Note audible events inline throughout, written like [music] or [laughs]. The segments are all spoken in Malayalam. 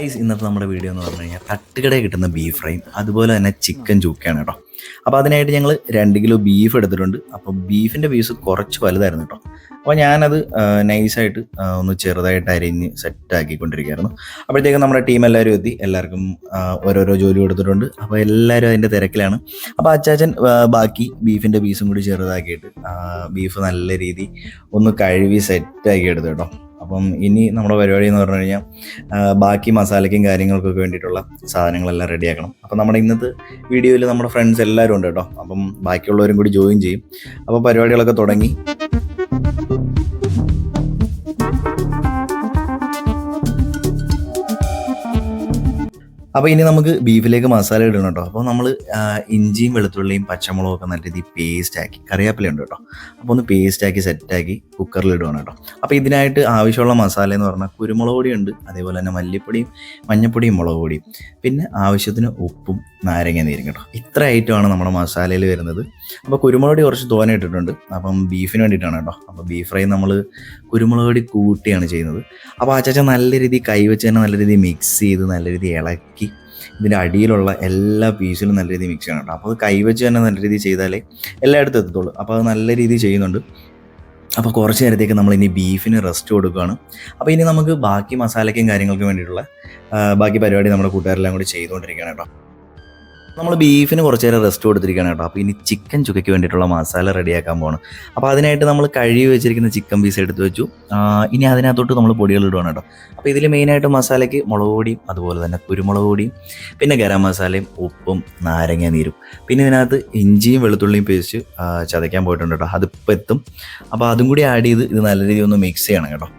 ഗൈസ് ഇന്നത്തെ നമ്മുടെ വീഡിയോ എന്ന് പറഞ്ഞു കഴിഞ്ഞാൽ തട്ടുകടയിൽ കിട്ടുന്ന ബീഫ് ഫ്രൈയും അതുപോലെ തന്നെ ചിക്കൻ ചൂക്കയാണ് കേട്ടോ. അപ്പോൾ അതിനായിട്ട് ഞങ്ങൾ രണ്ട് കിലോ ബീഫ് എടുത്തിട്ടുണ്ട്. അപ്പോൾ ബീഫിന്റെ പീസ് കുറച്ച് വലുതായിരുന്നു കേട്ടോ. അപ്പോൾ ഞാനത് നൈസായിട്ട് ഒന്ന് ചെറുതായിട്ട് അരിഞ്ഞ് സെറ്റ് ആക്കിക്കൊണ്ടിരിക്കുകയായിരുന്നു. അപ്പോഴത്തേക്കും നമ്മുടെ ടീം എല്ലാവരും എത്തി. എല്ലാവർക്കും ഓരോരോ ജോലി കൊടുത്തിട്ടുണ്ട്. അപ്പോൾ എല്ലാവരും അതിന്റെ തിരക്കിലാണ്. അപ്പോൾ അച്ചാച്ചൻ ബാക്കി ബീഫിന്റെ പീസും കൂടി ചെറുതാക്കിയിട്ട് ബീഫ് നല്ല രീതി ഒന്ന് കഴുകി സെറ്റാക്കി എടുത്തു കേട്ടോ. അപ്പം ഇനി നമ്മുടെ പരിപാടി എന്ന് പറഞ്ഞു കഴിഞ്ഞാൽ ബാക്കി മസാലയ്ക്കും കാര്യങ്ങൾക്കൊക്കെ വേണ്ടിയിട്ടുള്ള സാധനങ്ങളെല്ലാം റെഡിയാക്കണം. അപ്പം നമ്മുടെ ഇന്നത്തെ വീഡിയോയിൽ നമ്മുടെ ഫ്രണ്ട്സ് എല്ലാവരും ഉണ്ട് കേട്ടോ. അപ്പം ബാക്കിയുള്ളവരും കൂടി ജോയിൻ ചെയ്യും. അപ്പോൾ പരിപാടികളൊക്കെ തുടങ്ങി. അപ്പോൾ ഇനി നമുക്ക് ബീഫിലേക്ക് മസാല ഇടണം കേട്ടോ. അപ്പോൾ നമ്മൾ ഇഞ്ചിയും വെളുത്തുള്ളിയും പച്ചമുളകും ഒക്കെ നല്ല രീതിയിൽ പേസ്റ്റ് ആക്കി കറിവേപ്പില ഉണ്ട് കേട്ടോ. അപ്പോൾ ഒന്ന് പേസ്റ്റ് ആക്കി സെറ്റ് ആക്കി കുക്കറിൽ ഇടുകയാണ് കേട്ടോ. അപ്പോൾ ഇതിനായിട്ട് ആവശ്യമുള്ള മസാല എന്ന് പറഞ്ഞാൽ കുരുമുളക് പൊടി ഉണ്ട്. അതേപോലെ തന്നെ മല്ലിപ്പൊടിയും മഞ്ഞപ്പൊടിയും മുളക് പൊടിയും. പിന്നെ ആവശ്യത്തിന് ഉപ്പും നാരങ്ങ നീരും കേട്ടോ. ഇത്ര ഐറ്റമാണ് നമ്മുടെ മസാലയിൽ വരുന്നത്. അപ്പോൾ കുരുമുളക് പൊടി കുറച്ച് തോന ഇട്ടിട്ടുണ്ട്. അപ്പം ബീഫിന് വേണ്ടിയിട്ടാണ് കേട്ടോ. അപ്പോൾ ബീഫ് ഫ്രൈ നമ്മൾ കുരുമുളക് പൊടി കൂട്ടിയാണ് ചെയ്യുന്നത്. അപ്പോൾ അച്ചാച്ച നല്ല രീതിയിൽ കൈവച്ച് തന്നെ നല്ല രീതിയിൽ മിക്സ് ചെയ്ത് നല്ല രീതിയിൽ ഇളക്കി ഇതിന്റെ അടിയിലുള്ള എല്ലാ പീസിലും നല്ല രീതിയിൽ മിക്സ് ചെയ്യണം അപ്പോൾ അത് കൈവച്ച് തന്നെ നല്ല രീതിയിൽ ചെയ്താലേ എല്ലായിടത്തും എത്തത്തുള്ളൂ. അപ്പോൾ അത് നല്ല രീതിയിൽ ചെയ്യുന്നുണ്ട്. അപ്പോൾ കുറച്ച് നേരത്തേക്ക് നമ്മൾ ഇനി ബീഫിന് റെസ്റ്റ് കൊടുക്കുകയാണ്. അപ്പോൾ ഇനി നമുക്ക് ബാക്കി മസാലയ്ക്കും കാര്യങ്ങൾക്കും വേണ്ടിയിട്ടുള്ള ബാക്കി പരിപാടി നമ്മുടെ കൂട്ടുകാരെല്ലാം കൂടി ചെയ്തുകൊണ്ടിരിക്കുകയാണ് കേട്ടോ. നമ്മൾ ബീഫിന് കുറച്ച് നേരം റെസ്റ്റ് കൊടുത്തിരിക്കുകയാണ് കേട്ടോ. അപ്പോൾ ഇനി ചിക്കൻ ചുക്കയ്ക്ക് വേണ്ടിയിട്ടുള്ള മസാല റെഡിയാക്കാൻ പോകണം അപ്പോൾ അതിനായിട്ട് നമ്മൾ കഴുകി വെച്ചിരിക്കുന്ന ചിക്കൻ പീസ് എടുത്ത് വെച്ചു. ഇനി അതിനകത്തോട്ട് നമ്മൾ പൊടികൾ ഇടുകയാണ് കേട്ടോ. അപ്പോൾ ഇതിൽ മെയിനായിട്ട് മസാലയ്ക്ക് മുളക് പൊടിയും അതുപോലെ തന്നെ കുരുമുളക് പൊടിയും പിന്നെ ഗരം മസാലയും ഉപ്പും നാരങ്ങ നീരും. പിന്നെ ഇതിനകത്ത് ഇഞ്ചിയും വെളുത്തുള്ളിയും പേസ്റ്റ് ചതയ്ക്കാൻ പോയിട്ടുണ്ട് കേട്ടോ. അതിപ്പോൾ എത്തും. അപ്പോൾ അതും കൂടി ആഡ് ചെയ്ത് ഇത് നല്ല രീതിയിൽ ഒന്ന് മിക്സ് ചെയ്യണം കേട്ടോ.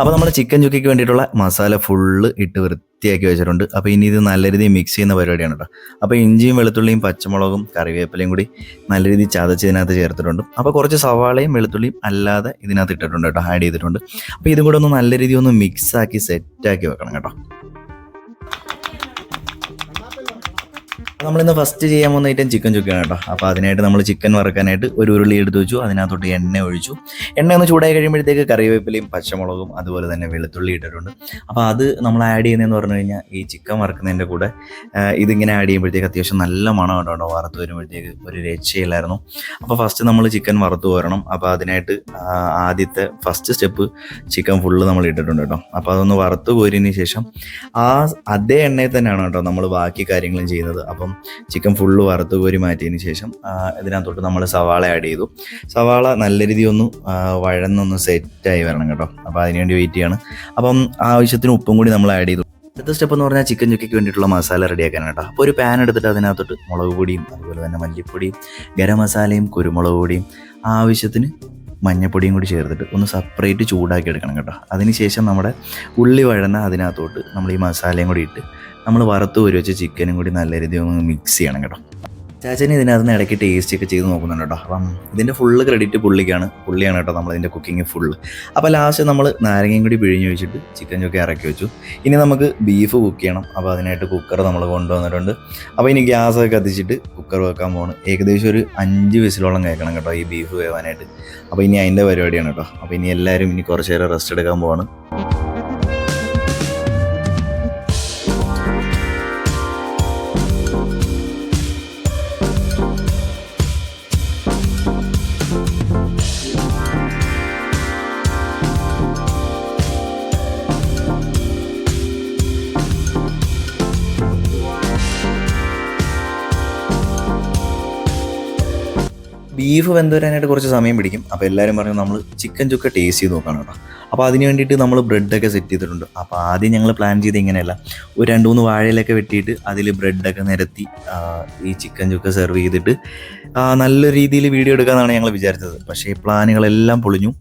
അപ്പോൾ നമ്മൾ ചിക്കൻ ചുക്കിക്ക് വേണ്ടിയിട്ടുള്ള മസാല ഫുള്ള് ഇട്ട് വൃത്തിയാക്കി വെച്ചിട്ടുണ്ട്. അപ്പോൾ ഇനി ഇത് നല്ല രീതിയിൽ മിക്സ് ചെയ്യുന്ന പരിപാടിയാണ് കേട്ടോ അപ്പോൾ ഇഞ്ചിയും വെളുത്തുള്ളിയും പച്ചമുളകും കറിവേപ്പിലയും കൂടി നല്ല രീതിയിൽ ചതച്ച് ഇതിനകത്ത് ചേർത്തിട്ടുണ്ട്. അപ്പോൾ കുറച്ച് സവാളയും വെളുത്തുള്ളിയും അല്ലാതെ ഇതിനകത്ത് ഇട്ടിട്ടുണ്ട് കേട്ടോ ആഡ് ചെയ്തിട്ടുണ്ട്. അപ്പോൾ ഇതും കൂടെ ഒന്ന് നല്ല രീതിയിൽ ഒന്ന് മിക്സാക്കി സെറ്റാക്കി വെക്കണം കേട്ടോ. നമ്മളിന്ന് ഫസ്റ്റ് ചെയ്യാൻ പോകുന്ന ഐറ്റം ചിക്കൻ ചുക്കയാണ് കേട്ടോ. അപ്പോൾ അതിനായിട്ട് നമ്മൾ ചിക്കൻ വറുക്കാനായിട്ട് ഒരു ഉരുളി എടുത്ത് വെച്ചു. അതിനകത്തോട്ട് എണ്ണ ഒഴിച്ചു. എണ്ണ ഒന്ന് ചൂടായി കഴിയുമ്പോഴത്തേക്ക് കറിവേപ്പിലയും പച്ചമുളകും അതുപോലെ തന്നെ വെളുത്തുള്ളി ഇട്ടിട്ടുണ്ട്. അപ്പോൾ അത് നമ്മൾ ആഡ് ചെയ്യുന്നതെന്ന് പറഞ്ഞു കഴിഞ്ഞാൽ ഈ ചിക്കൻ വറുക്കുന്നതിന്റെ കൂടെ ഇതിങ്ങനെ ആഡ് ചെയ്യുമ്പോഴത്തേക്ക് അത്യാവശ്യം നല്ല മണം ഉണ്ടോ വറുത്ത് വരുമ്പോഴത്തേക്ക് ഒരു രക്ഷയില്ലായിരുന്നു. അപ്പോൾ ഫസ്റ്റ് നമ്മൾ ചിക്കൻ വറുത്ത് വരണം. അപ്പോൾ അതിനായിട്ട് ആദ്യത്തെ ഫസ്റ്റ് സ്റ്റെപ്പ് ചിക്കൻ ഫുള്ള് നമ്മൾ ഇട്ടിട്ടുണ്ട് കേട്ടോ. അപ്പോൾ അതൊന്ന് വറുത്ത് കോരിയതിന് ശേഷം ആ അതേ എണ്ണയിൽ തന്നെയാണ് കേട്ടോ നമ്മൾ ബാക്കി കാര്യങ്ങളും ചെയ്യുന്നത്. അപ്പം ചിക്കൻ ഫുള്ള് വറുത്ത് കോരി മാറ്റിയതിന് ശേഷം ഇതിനകത്തോട്ട് നമ്മൾ സവാള ആഡ് ചെയ്തു. സവാള നല്ല രീതിയിൽ ഒന്ന് വഴന്നൊന്ന് സെറ്റായി വരണം കേട്ടോ. അപ്പോൾ അതിനുവേണ്ടി വെയിറ്റ് ചെയ്യണം. അപ്പം ആവശ്യത്തിന് ഉപ്പും കൂടി നമ്മൾ ആഡ് ചെയ്തു. അടുത്ത സ്റ്റെപ്പ് എന്ന് പറഞ്ഞാൽ ചിക്കൻ ചുക്കിക്ക് വേണ്ടിയിട്ടുള്ള മസാല റെഡിയാക്കാനാണ് കേട്ടോ. അപ്പോൾ ഒരു പാൻ എടുത്തിട്ട് അതിനകത്തോട്ട് മുളക് പൊടിയും അതുപോലെ തന്നെ മല്ലിപ്പൊടിയും ഗരം മസാലയും കുരുമുളക് പൊടിയും ആവശ്യത്തിന് മഞ്ഞപ്പൊടിയും കൂടി ചേർത്തിട്ട് ഒന്ന് സെപ്പറേറ്റ് ചൂടാക്കി എടുക്കണം കേട്ടോ. അതിനുശേഷം നമ്മുടെ ഉള്ളി വഴന്ന അതിനകത്തോട്ട് നമ്മൾ ഈ മസാലയും കൂടി ഇട്ട് നമ്മൾ വറുത്ത് ഒരു വെച്ച ചിക്കനും കൂടി നല്ല രീതിയിൽ ഒന്ന് മിക്സ് ചെയ്യണം കേട്ടോ. ചാച്ചന് ഇതിനകത്ത് ഇടയ്ക്ക് ടേസ്റ്റ് ഒക്കെ ചെയ്ത് നോക്കുന്നുണ്ട് കേട്ടോ. അപ്പം ഇതിന്റെ ഫുള്ള് ക്രെഡിറ്റ് പുള്ളിക്കാണ്. പുള്ളിയാണ് കേട്ടോ നമ്മളിതിന്റെ കുക്കിംഗ് ഫുള്ള് അപ്പോൾ ലാസ്റ്റ് നമ്മൾ നാരങ്ങയും കൂടി പിഴിഞ്ഞ് വെച്ചിട്ട് ചിക്കൻ ചൊക്കെ ഇറക്കി വെച്ചു. ഇനി നമുക്ക് ബീഫ് കുക്ക് ചെയ്യണം. അപ്പോൾ അതിനായിട്ട് കുക്കർ നമ്മൾ കൊണ്ടുവന്നിട്ടുണ്ട്. അപ്പോൾ ഇനി ഗ്യാസ് ഒക്കെ കത്തിച്ചിട്ട് കുക്കർ വെക്കാൻ പോകണം ഏകദേശം ഒരു അഞ്ച് വിസിലോളം കേൾക്കണം കേട്ടോ ഈ ബീഫ് വേവാനായിട്ട്. അപ്പോൾ ഇനി അതിന്റെ പരിപാടിയാണ് കേട്ടോ. അപ്പോൾ ഇനി എല്ലാവരും ഇനി കുറച്ച് നേരം റെസ്റ്റ് എടുക്കാൻ പോവാണ്. ബീഫ് വെന്ത് വരാനായിട്ട് കുറച്ച് സമയം പിടിക്കും. അപ്പോൾ എല്ലാവരും പറഞ്ഞു നമ്മൾ ചിക്കൻ ചുക്ക ടേസ്റ്റ് ചെയ്ത് നോക്കണം കേട്ടോ. അപ്പോൾ അതിന് വേണ്ടിയിട്ട് നമ്മൾ ബ്രെഡൊക്കെ സെറ്റ് ചെയ്തിട്ടുണ്ട്. അപ്പോൾ ആദ്യം ഞങ്ങൾ പ്ലാൻ ചെയ്ത് ഇങ്ങനെയല്ല. ഒരു രണ്ട് മൂന്ന് വാഴയിലൊക്കെ വെട്ടിയിട്ട് അതിൽ ബ്രെഡൊക്കെ നിരത്തി ഈ ചിക്കൻ ചുക്ക സെർവ് ചെയ്തിട്ട് നല്ല രീതിയിൽ വീഡിയോ എടുക്കാമെന്നാണ് ഞങ്ങൾ വിചാരിച്ചത്. പക്ഷേ പ്ലാനുകളെല്ലാം പൊളിഞ്ഞു.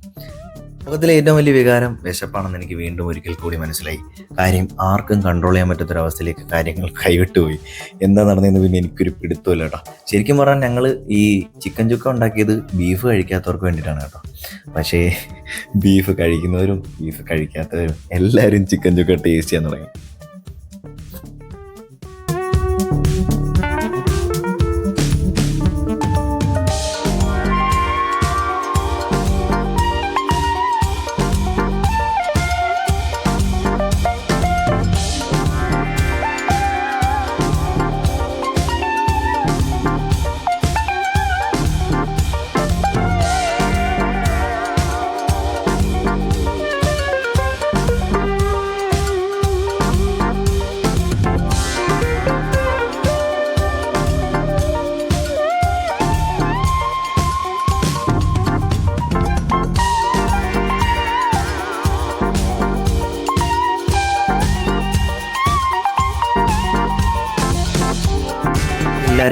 ലോകത്തിലെ ഏറ്റവും വലിയ വികാരം വിശപ്പാണെന്ന് എനിക്ക് വീണ്ടും ഒരിക്കൽ കൂടി മനസ്സിലായി. കാര്യം ആർക്കും കൺട്രോൾ ചെയ്യാൻ പറ്റാത്തൊരവസ്ഥയിലേക്ക് കാര്യങ്ങൾ കൈവിട്ടുപോയി. എന്താ നടന്നതെന്ന് പിന്നെ എനിക്കൊരു പിടുത്തമില്ല കേട്ടോ. ശരിക്കും പറഞ്ഞാൽ ഞങ്ങൾ ഈ ചിക്കൻ ചുക്ക ഉണ്ടാക്കിയത് ബീഫ് കഴിക്കാത്തവർക്ക് വേണ്ടിയിട്ടാണ് കേട്ടോ. പക്ഷേ ബീഫ് കഴിക്കുന്നവരും ബീഫ് കഴിക്കാത്തവരും എല്ലാവരും ചിക്കൻ ചുക്ക ടേസ്റ്റ് ചെയ്യാൻ തുടങ്ങി.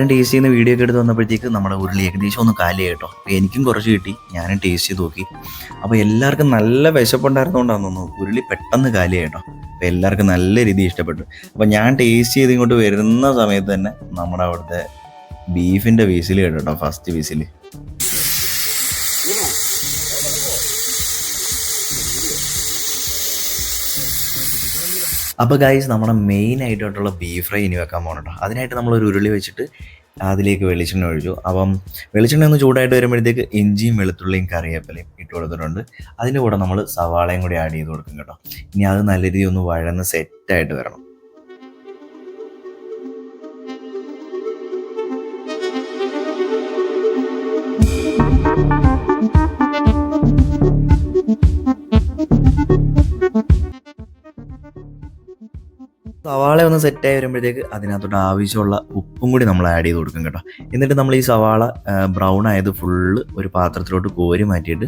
എല്ലാവരും ടേസ്റ്റ് ചെയ്യുന്ന വീഡിയോ ഒക്കെ എടുത്ത് വന്നപ്പോഴത്തേക്ക് നമ്മുടെ ഉരുളി ഏകദേശം ഒന്ന് കാലിയായി കേട്ടോ. എനിക്കും കുറച്ച് കിട്ടി. ഞാനും ടേസ്റ്റ് ചെയ്ത് നോക്കി. അപ്പോൾ എല്ലാവർക്കും നല്ല വിശപ്പുണ്ടായിരുന്നുകൊണ്ടാണെന്ന് തോന്നുന്നു ഉരുളി പെട്ടെന്ന് കാലിയായി കേട്ടോ. അപ്പോൾ എല്ലാവർക്കും നല്ല രീതിയിൽ ഇഷ്ടപ്പെട്ടു. അപ്പോൾ ഞാൻ ടേസ്റ്റ് ചെയ്ത് ഇങ്ങോട്ട് വരുന്ന സമയത്ത് തന്നെ നമ്മുടെ അവിടുത്തെ ബീഫിന്റെ വീസിൽ കേട്ടോ ഫസ്റ്റ് വിസിൽ അപ്പോൾ ഗൈസ് നമ്മുടെ മെയിൻ ആയിട്ടുള്ള ബീഫ് ഫ്രൈ ഇനി വെക്കാൻ പോകണം അതിനായിട്ട് നമ്മൾ ഒരു ഉരുളി വെച്ചിട്ട് അതിലേക്ക് വെളിച്ചെണ്ണ ഒഴിച്ചു. അപ്പം വെളിച്ചെണ്ണ ഒന്ന് ചൂടായിട്ട് വരുമ്പോഴത്തേക്ക് ഇഞ്ചിയും വെളുത്തുള്ളിയും കറിവേപ്പിലയും ഇട്ട് കൊടുത്തിട്ടുണ്ട്. അതിന്റെ കൂടെ നമ്മൾ സവാളയും കൂടി ആഡ് ചെയ്ത് കൊടുക്കും കേട്ടോ. ഇനി അത് നല്ല രീതിയിൽ ഒന്ന് വഴന്ന് സെറ്റായിട്ട് വരണം. സവാള ഒന്ന് സെറ്റായി വരുമ്പോഴത്തേക്ക് അതിനകത്തോട്ട് ആവശ്യമുള്ള ഉപ്പും കൂടി നമ്മൾ ആഡ് ചെയ്ത് കൊടുക്കും കേട്ടോ. എന്നിട്ട് നമ്മൾ ഈ സവാള ബ്രൗൺ ആയത് ഫുള്ള് ഒരു പാത്രത്തിലോട്ട് കോരി മാറ്റിയിട്ട്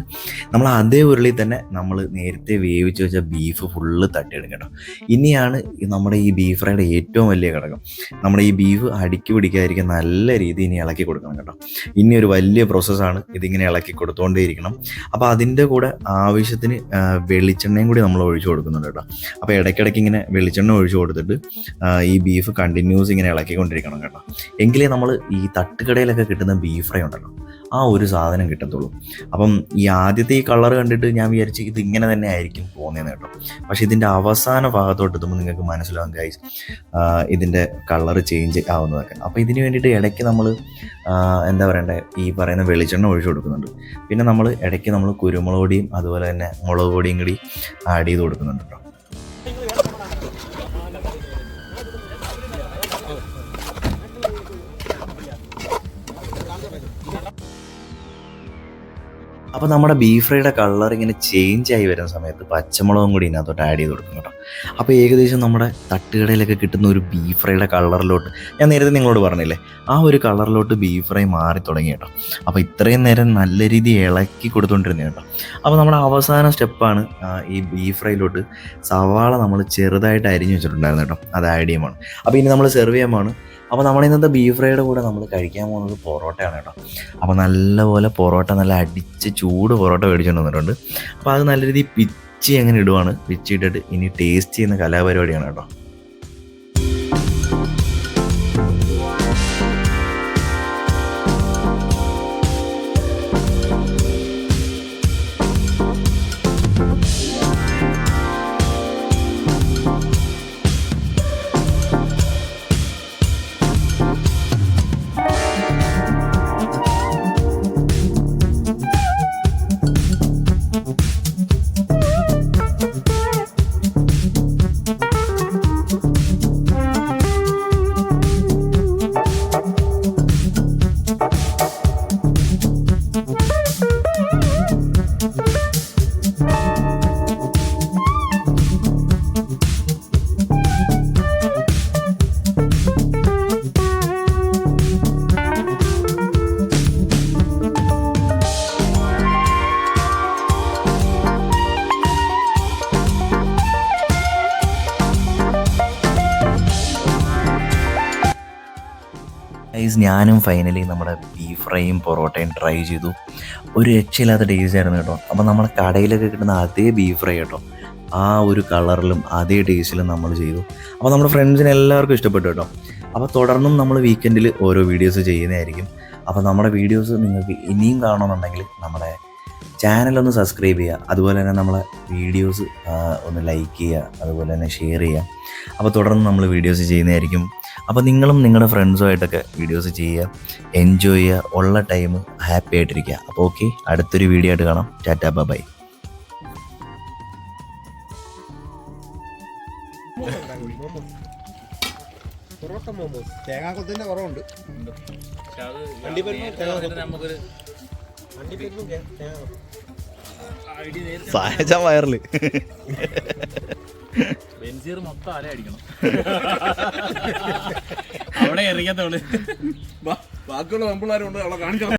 നമ്മൾ അതേ ഉരുളിൽ തന്നെ നമ്മൾ നേരത്തെ വേവിച്ച് വെച്ച ബീഫ് ഫുള്ള് തട്ടിയിടും കേട്ടോ. ഇനിയാണ് നമ്മുടെ ഈ ബീഫ് ഫ്രൈയുടെ ഏറ്റവും വലിയ ഘടകം. നമ്മുടെ ഈ ബീഫ് അടുക്കി പിടിക്കാതിരിക്കാൻ നല്ല രീതിയിൽ ഇനി ഇളക്കി കൊടുക്കണം കേട്ടോ. ഇനി ഒരു വലിയ പ്രോസസ്സാണ് ഇതിങ്ങനെ ഇളക്കി കൊടുത്തുകൊണ്ടേയിരിക്കണം അപ്പോൾ അതിന്റെ കൂടെ ആവശ്യത്തിന് വെളിച്ചെണ്ണയും കൂടി നമ്മൾ ഒഴിച്ചു കൊടുക്കുന്നുണ്ട് കേട്ടോ. അപ്പോൾ ഇടയ്ക്കിടയ്ക്ക് ഇങ്ങനെ വെളിച്ചെണ്ണ ഒഴിച്ചു കൊടുത്തിട്ട് ഈ ബീഫ് കണ്ടിന്യൂസ് ഇങ്ങനെ ഇളക്കിക്കൊണ്ടിരിക്കണം കേട്ടോ. എങ്കിലേ നമ്മൾ ഈ തട്ടുകടയിലൊക്കെ കിട്ടുന്ന ബീഫ് ഫ്രൈ ഉണ്ടല്ലോ ആ ഒരു സാധനം കിട്ടത്തുള്ളൂ. അപ്പം ഈ ആദ്യത്തെ ഈ കളർ കണ്ടിട്ട് ഞാൻ വിചാരിച്ചു ഇത് ഇങ്ങനെ തന്നെ ആയിരിക്കും പോകുന്നതെന്ന് കേട്ടോ. പക്ഷെ ഇതിന്റെ അവസാന ഭാഗത്തോട്ട് എത്തുമ്പോൾ നിങ്ങൾക്ക് മനസ്സിലാവും ഗൈസ് ഇതിന്റെ കളർ ചേഞ്ച് ആവുന്നതൊക്കെ. അപ്പോൾ ഇതിന് വേണ്ടിയിട്ട് ഇടയ്ക്ക് നമ്മൾ എന്താ പറയണ്ടേ ഈ പറയുന്ന വെളിച്ചെണ്ണ ഒഴിച്ചു കൊടുക്കുന്നുണ്ട്. പിന്നെ നമ്മൾ ഇടയ്ക്ക് നമ്മൾ കുരുമുളക് പൊടിയും അതുപോലെ തന്നെ മുളക് പൊടിയും കൂടി ആഡ് ചെയ്ത് കൊടുക്കുന്നുണ്ട് കേട്ടോ. അപ്പോൾ നമ്മുടെ ബീഫ് ഫ്രൈയുടെ കളർ ഇങ്ങനെ ചേഞ്ച് ആയി വരുന്ന സമയത്ത് പച്ചമുളകും കൂടി ഇതിനകത്തോട്ട് ആഡ് ചെയ്ത് കൊടുക്കും കേട്ടോ. അപ്പോൾ ഏകദേശം നമ്മുടെ തട്ടുകടയിലൊക്കെ കിട്ടുന്ന ഒരു ബീഫ് ഫ്രൈയുടെ കളറിലോട്ട് ഞാൻ നേരത്തെ നിങ്ങളോട് പറഞ്ഞില്ലേ ആ ഒരു കളറിലോട്ട് ബീഫ് ഫ്രൈ മാറി തുടങ്ങി കേട്ടോ. അപ്പോൾ ഇത്രയും നേരം നല്ല രീതിയിൽ ഇളക്കി കൊടുത്തുകൊണ്ടിരുന്നു കേട്ടോ. അപ്പോൾ നമ്മുടെ അവസാന സ്റ്റെപ്പാണ് ഈ ബീഫ് ഫ്രൈയിലോട്ട് സവാള നമ്മൾ ചെറുതായിട്ട് അരിഞ്ഞു വെച്ചിട്ടുണ്ടായിരുന്നു കേട്ടോ. അത് ആഡ് ചെയ്യുമ്പോൾ അപ്പോൾ ഇനി നമ്മൾ സെർവ് ചെയ്യാൻ അപ്പോൾ നമ്മൾ ഇന്നത്തെ ബീഫ് ഫ്രൈയുടെ കൂടെ നമ്മൾ കഴിക്കാൻ പോകുന്നത് പൊറോട്ടയാണ് കേട്ടോ. അപ്പോൾ നല്ലപോലെ പൊറോട്ട നല്ല അടിച്ച് ചൂട് പൊറോട്ട മേടിച്ചുകൊണ്ട് വന്നിട്ടുണ്ട്. അപ്പോൾ അത് നല്ല രീതിയിൽ പിച്ചി അങ്ങനെ ഇടുവാണ് വിച്ചി ഇട്ടിട്ട് ഇനി ടേസ്റ്റ് ചെയ്യുന്ന കലാപരിപാടിയാണ് കേട്ടോ. ഞാനും ഫൈനലി നമ്മുടെ ബീഫ് ഫ്രൈയും പൊറോട്ടയും ട്രൈ ചെയ്തു. ഒരു രക്ഷയില്ലാത്ത ടേസ്റ്റ് ആയിരുന്നു കേട്ടോ. അപ്പോൾ നമ്മുടെ കടയിലൊക്കെ കിട്ടുന്ന അതേ ബീഫ് ഫ്രൈ കേട്ടോ. ആ ഒരു കളറിലും അതേ ടേസ്റ്റിലും നമ്മൾ ചെയ്തു. അപ്പോൾ നമ്മുടെ ഫ്രണ്ട്സിന് എല്ലാവർക്കും ഇഷ്ടപ്പെട്ടു കേട്ടോ. അപ്പോൾ തുടർന്നും നമ്മൾ വീക്കെൻഡിൽ ഓരോ വീഡിയോസ് ചെയ്യുന്നതായിരിക്കും. അപ്പോൾ നമ്മുടെ വീഡിയോസ് നിങ്ങൾക്ക് ഇനിയും കാണണമെന്നുണ്ടെങ്കിൽ നമ്മുടെ ചാനലൊന്ന് സബ്സ്ക്രൈബ് ചെയ്യുക. അതുപോലെ തന്നെ നമ്മളെ വീഡിയോസ് ഒന്ന് ലൈക്ക് ചെയ്യുക. അതുപോലെ തന്നെ ഷെയർ ചെയ്യുക. അപ്പോൾ തുടർന്ന് നമ്മൾ വീഡിയോസ് ചെയ്യുന്നതായിരിക്കും. അപ്പോൾ നിങ്ങളും നിങ്ങളുടെ ഫ്രണ്ട്സുമായിട്ടൊക്കെ വീഡിയോസ് ചെയ്യുക എൻജോയ് ചെയ്യുക ഉള്ള ടൈം ഹാപ്പി ആയിട്ടിരിക്കുക. അപ്പോൾ ഓക്കെ അടുത്തൊരു വീഡിയോ ആയിട്ട് കാണാം. Tata bye parotta momos. തേങ്ങാക്കൊത്തിന്റെ കുറവുണ്ട്. പക്ഷെ അത് സഹജ മൊത്തം അല അടിക്കണം. [laughs] അവിടെ ഇറങ്ങത്തോൾ ബാക്കിയുള്ള പെമ്പിള്ളാരുണ്ട് അവളെ കാണിക്കണം.